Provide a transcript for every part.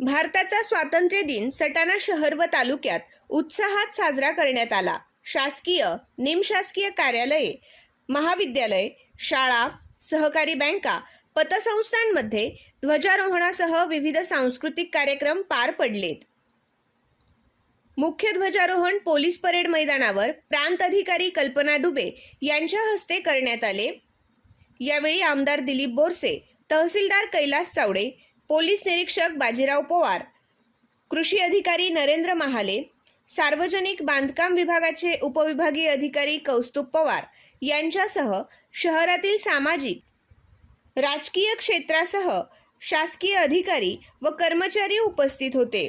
भारताचा स्वातंत्र्य दिन सटाणा शहर व तालुक्यात उत्साहात साजरा करण्यात आला. शासकीय निमशासकीय कार्यालये महाविद्यालय शाळा सहकारी बँका पतसंस्थांमध्ये ध्वजारोहणासह विविध सांस्कृतिक कार्यक्रम पार पडलेत. मुख्य ध्वजारोहण पोलीस परेड मैदानावर प्रांत अधिकारी कल्पना डुबे यांच्या हस्ते करण्यात आले. यावेळी आमदार दिलीप बोरसे तहसीलदार कैलास चावडे पोलीस निरीक्षक बाजीराव पवार कृषी अधिकारी नरेंद्र महाले सार्वजनिक बांधकाम विभागाचे उपविभागीय अधिकारी कौस्तुभ पवार यांच्यासह शहरातील सामाजिक राजकीय क्षेत्रासह शासकीय अधिकारी व कर्मचारी उपस्थित होते.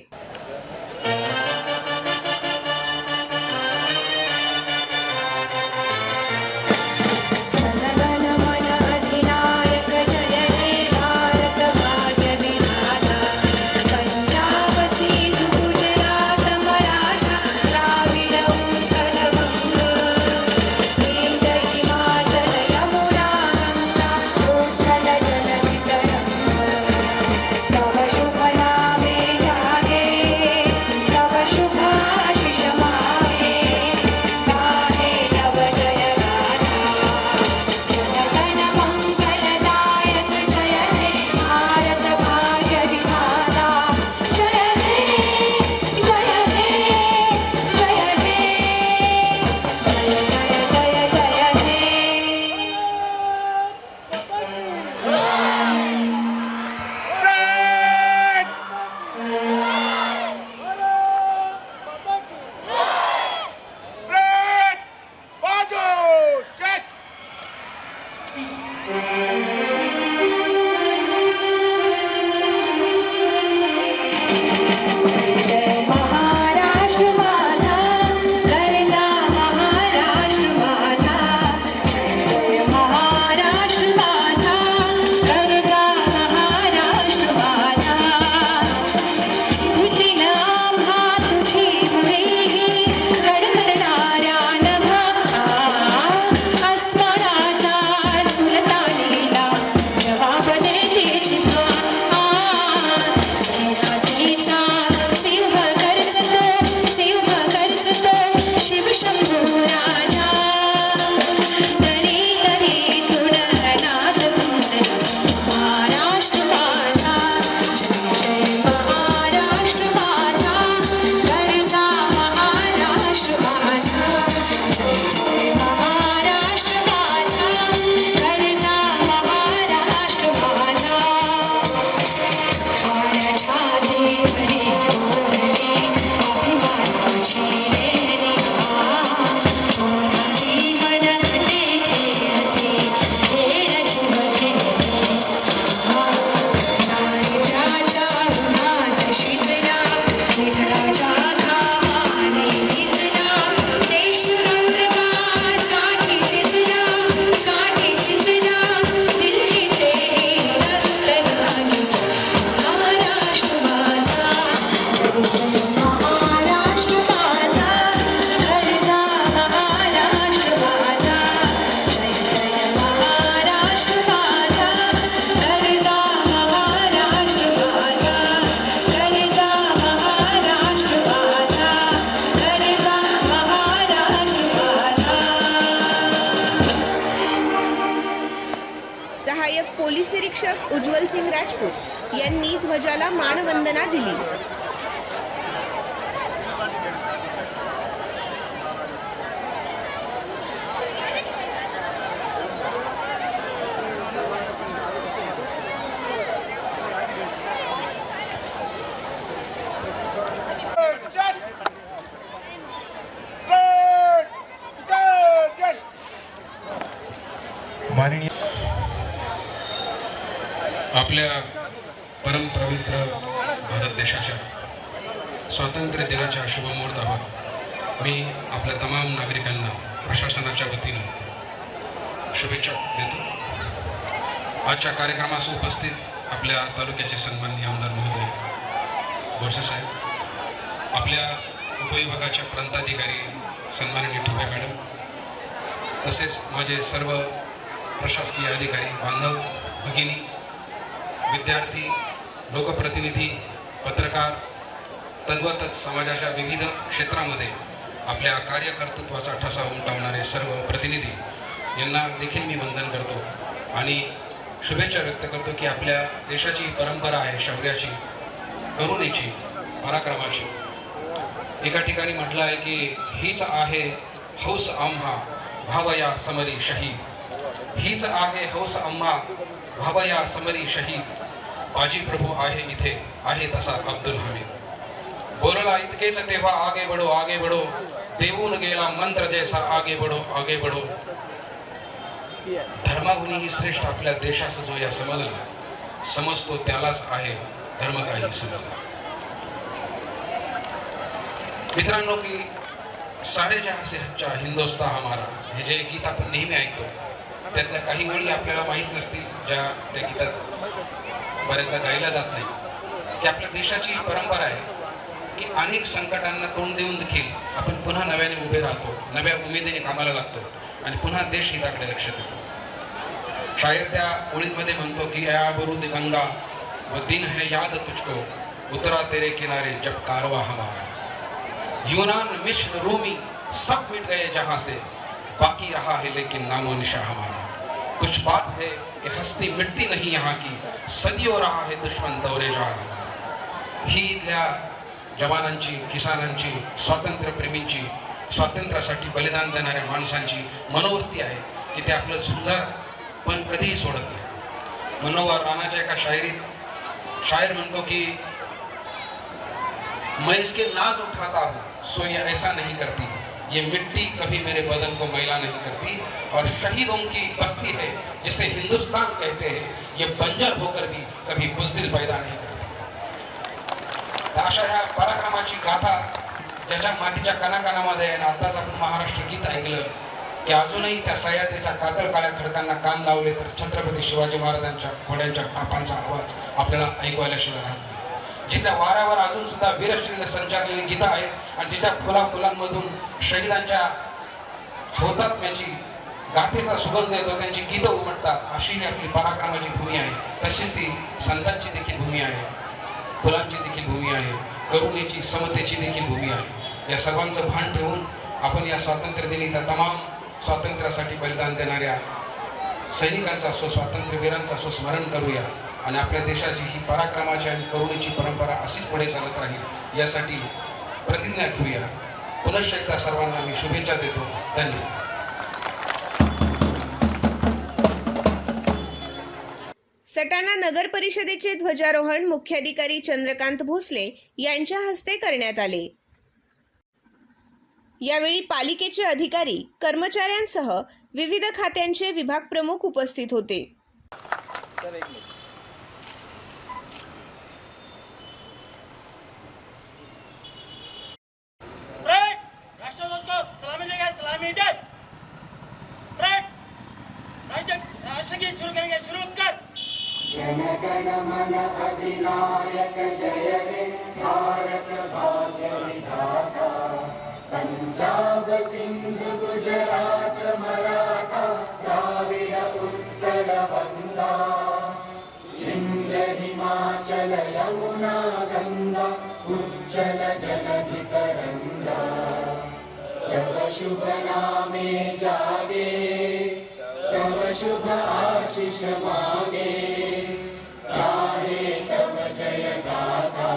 पोलीस निरीक्षक उज्ज्वल सिंग राजपूत यांनी ध्वजाला मानवंदना दिली. आपल्या परमपवित्र भारत देशाच्या स्वातंत्र्य दिनाच्या शुभमुहूर्तावर मी आपल्या तमाम नागरिकांना प्रशासनाच्या वतीनं शुभेच्छा देतो. आजच्या कार्यक्रमास उपस्थित आपल्या तालुक्याचे सन्माननीय आमदार महोदय बोरसे साहेब आपल्या उपविभागाच्या प्रांताधिकारी सन्माननीय ठुबे मॅडम तसेच माझे सर्व प्रशासकीय अधिकारी बांधव भगिनी विद्यार्थी लोकप्रतिनिधी पत्रकार तद्वतच समाजाच्या विविध क्षेत्रामध्ये आपल्या कार्यकर्तृत्वाचा ठसा उमटवणारे सर्व प्रतिनिधी यांना देखील मी वंदन करतो आणि शुभेच्छा व्यक्त करतो की आपल्या देशाची परंपरा आहे शौर्याची करुणेची पराक्रमाची. एका ठिकाणी म्हटलं आहे की हीच आहे हौस आम्हा भावया समरी शहीद. हीच आहे हौस आम्हा भावया समरी शहीद. बाजी प्रभू आहे इथे आहे तसा अब्दुल हमीद. बोलला इतकेच तेव्हा आगे बढो आगे बढो. देऊन गेला मंत्र जैसा आगे बढो आगे बढो. धर्माहुनीही श्रेष्ठ आपल्या देशाचा जो या समजला समजतो त्यालाच आहे धर्म काही समजला. मित्रांनो की सारे जहाँ से हिंदुस्ता हमारा हे जे गीत आपण नेहमी ऐकतो त्यातल्या काही वळी आपल्याला माहीत नसतील ज्या त्या गीतात बऱ्याचदा गायला जात नाही. की आपल्या देशाची परंपरा आहे की अनेक संकटांना तोंड देऊन देखील आपण पुन्हा नव्याने उभे राहतो नव्या उमेदीने कामाला लागतो आणि पुन्हा देश हिताकडे लक्ष देतो. शायर त्या ओळींमध्ये म्हणतो की या बरुद गंगा व दिन है याद तुझको उतरा तेरे किनारे जब कारवा हमारा. यूनान मिश्र रूमी सब मिट गए जहां से बाकी रहा है लेकिन नामो निशा हमारा। कुछ बात है कि हस्ती मिटती नहीं यहाँ की सदियों रहा है दुश्मन दौरे जा रहा ही इथल्या जवानांची किसानांची स्वातंत्र्यप्रेमींची स्वातंत्र्यासाठी बलिदान देणाऱ्या माणसांची मनोवृत्ती आहे की ते आपलं झुंजार पण कधीही सोडत नाही. मनोहर राणाच्या एका शायरीत शायर म्हणतो की मैं इसके नाज उठाता हूँ सो ये ऐसा नहीं करती. ये मिट्टी कभी मेरे बदन को मैला नहीं करती और शहीदों की बस्ती है जिसे हिंदुस्तान कहते हैं ये बंजर होकर भी कभी बुजदिल पैदा नहीं करती। अशा ह्या पराक्रमाची गाथा ज्याच्या मातीच्या कणाकणामध्ये आहे ना आताच आपण महाराष्ट्र गीत ऐकलं की अजूनही त्या सह्याद्रीच्या कातळ काळ्या खडकांना कान लावले तर छत्रपती शिवाजी महाराजांच्या घोड्यांच्या टापांचा आवाज आपल्याला ऐकवायला शिवाय राहत जिथल्या वाऱ्यावर अजून सुद्धा वीरश्रीने संचारलेली गीता आहेत आणि जिच्या फुला फुलांमधून शहीदांच्या हौतात्म्याची गाथेचा सुगंध येतो त्यांची गीतं उमटतात अशी ही आपली पराक्रमाची भूमी आहे. तशीच ती संतांची देखील भूमी आहे. फुलांची देखील भूमी आहे. करुणेची समतेची देखील भूमी आहे. या सर्वांचं भान ठेवून आपण या स्वातंत्र्य दिनी त्या तमाम स्वातंत्र्यासाठी बलिदान देणाऱ्या सैनिकांचा स्व स्वातंत्र्यवीरांचा स्मरण करूया. आणि आपल्या देशाची ही पराक्रमाची आणि करुणेची परंपरा अशीच पुढे चालत राहील यासाठी प्रतिज्ञा घेऊया. पुनश्च एकदा सर्वांना मी शुभेच्छा देतो. धन्यवाद. सटाणा नगर परिषदेचे ध्वजारोहण मुख्याधिकारी चंद्रकांत भोसले यांच्या हस्ते करण्यात आले. यावेळी पालिकेचे अधिकारी कर्मचाऱ्यांसह विविध खात्यांचे विभाग प्रमुख उपस्थित होते. दे शुरू करेंगे शुरू कर जन गण मन अधिनायक जय हे भारत भाग्य विधाता पंजाब सिंधु गुजरात मराठा द्राविड उत्कल बंदा हिंद हिमाचल यमुना गंगा उज्जल जलधि तरंगा तव शुभ नामे जागे। तव शुभ आशिष मागे गाहे तव जय गाथा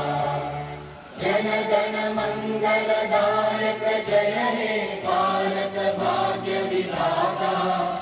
जनगण गण मंगलदायक जय हे भारत भाग्य विधाता।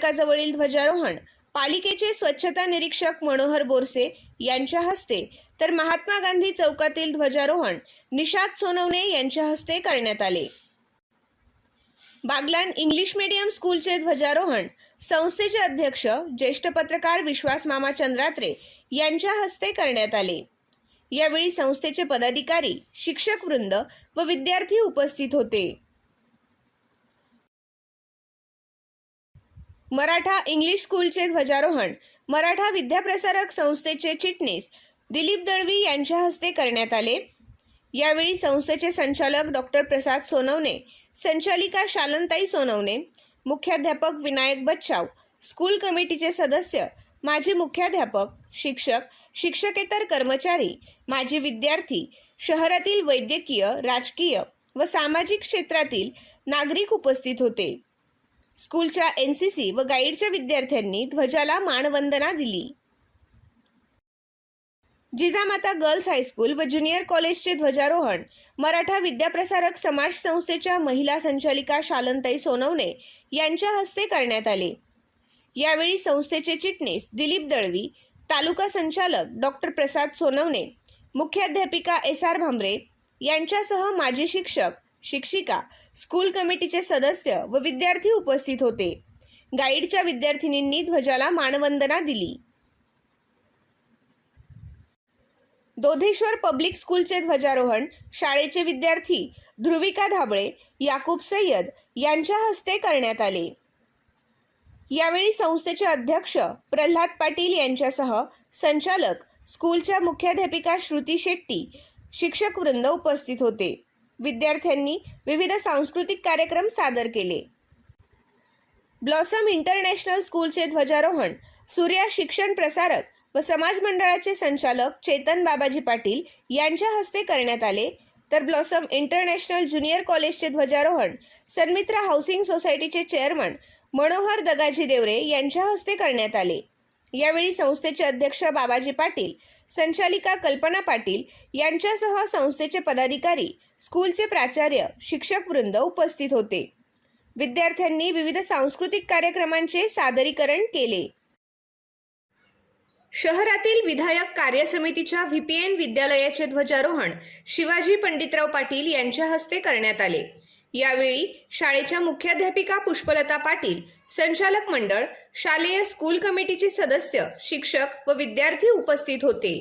स्मारकाजवळील ध्वजारोहण पालिकेचे स्वच्छता निरीक्षक मनोहर बोरसे यांच्या हस्ते तर महात्मा गांधी चौकातील ध्वजारोहण निषाद सोनवणे यांच्या हस्ते करण्यात आले. बागलान इंग्लिश मीडियम स्कूलचे ध्वजारोहण संस्थेचे अध्यक्ष ज्येष्ठ पत्रकार विश्वास मामा चंद्रात्रे यांच्या हस्ते करण्यात आले. यावेळी संस्थेचे पदाधिकारी शिक्षक वृंद व विद्यार्थी उपस्थित होते. मराठा इंग्लिश स्कूलचे ध्वजारोहण मराठा विद्याप्रसारक संस्थेचे चिटणीस दिलीप दळवी यांच्या हस्ते करण्यात आले. यावेळी संस्थेचे संचालक डॉक्टर प्रसाद सोनवणे संचालिका शालनताई सोनवणे मुख्याध्यापक विनायक बच्चाव स्कूल कमिटीचे सदस्य माजी मुख्याध्यापक शिक्षक शिक्षकेतर कर्मचारी माजी विद्यार्थी शहरातील वैद्यकीय राजकीय व सामाजिक क्षेत्रातील नागरिक उपस्थित होते. स्कूलच्या एन सी सी व गाईडच्या विद्यार्थ्यांनी ध्वजाला मानवंदना दिली. जिजामाता गर्ल्स हायस्कूल व ज्युनियर कॉलेजचे ध्वजारोहण मराठा विद्याप्रसारक समाज संस्थेच्या महिला संचालिका शालनताई सोनवणे यांच्या हस्ते करण्यात आले. यावेळी संस्थेचे चिटणीस दिलीप दळवी तालुका संचालक डॉक्टर प्रसाद सोनवणे मुख्याध्यापिका एस आर भांबरे यांच्यासह माजी शिक्षक शिक्षिका स्कूल कमिटीचे सदस्य व विद्यार्थी उपस्थित होते. गाईडच्या विद्यार्थिनींनी ध्वजाला मानवंदना दिली. दोधेश्वर पब्लिक स्कूलचे ध्वजारोहण शाळेचे विद्यार्थी ध्रुविका धाबळे याकूब सय्यद यांच्या हस्ते करण्यात आले. यावेळी संस्थेचे अध्यक्ष प्रल्हाद पाटील यांच्यासह संचालक स्कूलच्या मुख्याध्यापिका श्रुती शेट्टी शिक्षक वृंद उपस्थित होते. विद्यार्थ्यांनी विविध सांस्कृतिक कार्यक्रम सादर केले. ब्लॉसम इंटरनॅशनल स्कूलचे ध्वजारोहण सूर्या शिक्षण प्रसारक व समाज मंडळाचे संचालक चेतन बाबाजी पाटील यांच्या हस्ते करण्यात आले. तर ब्लॉसम इंटरनॅशनल ज्युनियर कॉलेजचे ध्वजारोहण सन्मित्रा हाऊसिंग सोसायटीचे चेअरमन मनोहर दगाजी देवरे यांच्या हस्ते करण्यात आले. यावेळी संस्थेचे अध्यक्ष बाबाजी पाटील संचालिका कल्पना पाटील यांच्यासह संस्थेचे पदाधिकारी स्कूलचे प्राचार्य शिक्षक वृंद उपस्थित होते. विद्यार्थ्यांनी विविध सांस्कृतिक कार्यक्रमांचे सादरीकरण केले. शहरातील विधायक कार्य समितीच्या व्हीपीएन विद्यालयाचे ध्वजारोहण शिवाजी पंडितराव पाटील यांच्या हस्ते करण्यात आले. यावेळी शाळेच्या मुख्याध्यापिका पुष्पलता पाटील संचालक मंडळ शालेय स्कूल कमिटीचे सदस्य शिक्षक व विद्यार्थी उपस्थित होते.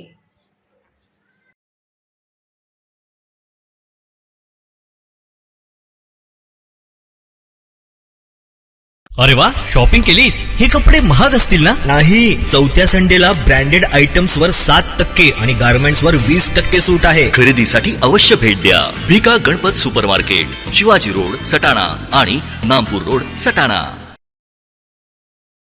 अरे वा शॉपिंग केलीस? हे कपडे महाग असतील ना? नाही चौथ्या संडेला ब्रँडेड आयटम्स वर सात टक्के आणि गारमेंट्स वर वीस टक्के सूट आहे. खरेदीसाठी अवश्य भेट द्या. Bhika Ganpat super market Shivaji road Satana आणि नामपूर रोड सटाणा.